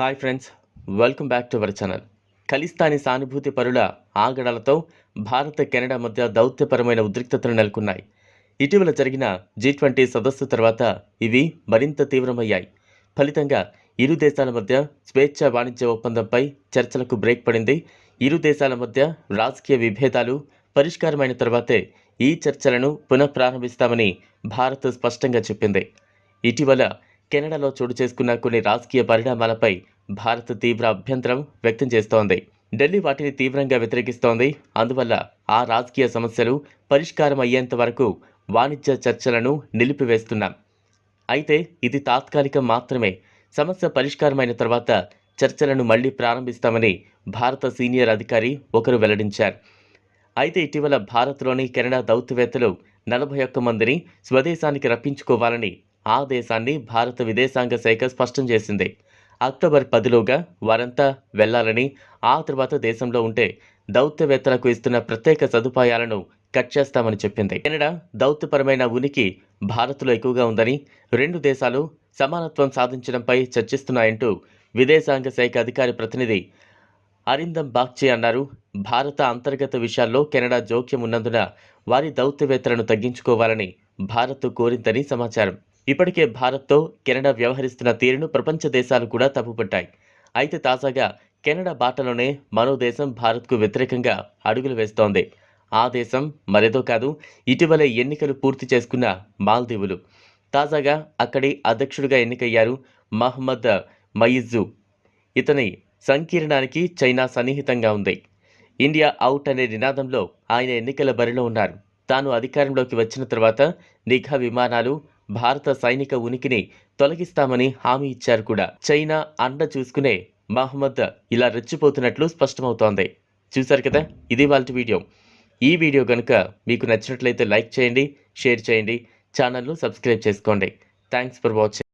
Hi friends welcome back to our channel. Khalistani సానుభూతి పరుల ఆగడాలతో Bharat Canada మధ్య దౌత్యపరమైన ఉద్రిక్తతలు నెలకొన్నాయి. ఇటీవల జరిగిన జీ ట్వంటీ సదస్సు తర్వాత ఇవి మరింత తీవ్రమయ్యాయి. ఫలితంగా ఇరు దేశాల మధ్య స్వేచ్ఛ వాణిజ్య ఒప్పందంపై చర్చలకు బ్రేక్ పడింది. ఇరు దేశాల మధ్య రాజకీయ విభేదాలు పరిష్కారమైన తర్వాతే ఈ చర్చలను పునఃప్రారంభిస్తామని భారత్ స్పష్టంగా చెప్పింది. ఇటీవల కెనడాలో చోటు చేసుకున్న కొన్ని రాజకీయ పరిణామాలపై భారత్ తీవ్ర అభ్యంతరం వ్యక్తం చేస్తోంది. ఢిల్లీ వాటిని తీవ్రంగా వ్యతిరేకిస్తోంది. అందువల్ల ఆ రాజకీయ సమస్యలు పరిష్కారం అయ్యేంత వరకు వాణిజ్య చర్చలను నిలిపివేస్తున్నాం. అయితే ఇది తాత్కాలికం మాత్రమే. సమస్య పరిష్కారమైన తర్వాత చర్చలను మళ్ళీ ప్రారంభిస్తామని భారత సీనియర్ అధికారి ఒకరు వెల్లడించారు. అయితే ఇటీవల భారత్లోని కెనడా దౌత్యవేత్తలు నలభై ఒక్క మందిని స్వదేశానికి రప్పించుకోవాలని ఆ దేశాన్ని భారత విదేశాంగ శాఖ స్పష్టం చేసింది. అక్టోబర్ పదిలోగా వారంతా వెళ్ళాలని ఆ తర్వాత దేశంలో ఉంటే దౌత్యవేత్తలకు ఇస్తున్న ప్రత్యేక సదుపాయాలను కట్ చేస్తామని చెప్పింది. కెనడా దౌత్యపరమైన ఉనికి భారత్లో ఎక్కువగా ఉందని రెండు దేశాలు సమానత్వం సాధించడంపై చర్చిస్తున్నాయంటూ విదేశాంగ శాఖ అధికారి ప్రతినిధి అరిందం బాగ్చి అన్నారు. భారత అంతర్గత విషయాల్లో కెనడా జోక్యం ఉన్నందున వారి దౌత్యవేత్తలను తగ్గించుకోవాలని భారత్ కోరిందని సమాచారం. ఇప్పటికే భారత్తో కెనడా వ్యవహరిస్తున్న తీరును ప్రపంచ దేశాలు కూడా తప్పుపట్టాయి. అయితే తాజాగా కెనడా బాటలోనే మరో దేశం భారత్కు వ్యతిరేకంగా అడుగులు వేస్తోంది. ఆ దేశం మరేదో కాదు ఇటీవల ఎన్నికలు పూర్తి చేసుకున్న మాల్దీవులు. తాజాగా అక్కడి అధ్యక్షుడిగా ఎన్నికయ్యారు మహమ్మద్ మయిజు ఇతని సంకీర్ణానికి చైనా సన్నిహితంగా ఉంది. ఇండియా అవుట్ అనే నినాదంలో ఆయన ఎన్నికల బరిలో ఉన్నారు. తాను అధికారంలోకి వచ్చిన తర్వాత నిఘా విమానాలు భారత సైనిక ఉనికిని తొలగిస్తామని హామీ ఇచ్చారు కూడా. చైనా అండ చూసుకునే మహమ్మద్ ఇలా రెచ్చిపోతున్నట్లు స్పష్టమవుతోంది. చూశారు కదా ఇది వాళ్ళ వీడియో. ఈ వీడియో కనుక మీకు నచ్చినట్లయితే లైక్ చేయండి షేర్ చేయండి ఛానల్ను సబ్స్క్రైబ్ చేసుకోండి. Thanks for watching.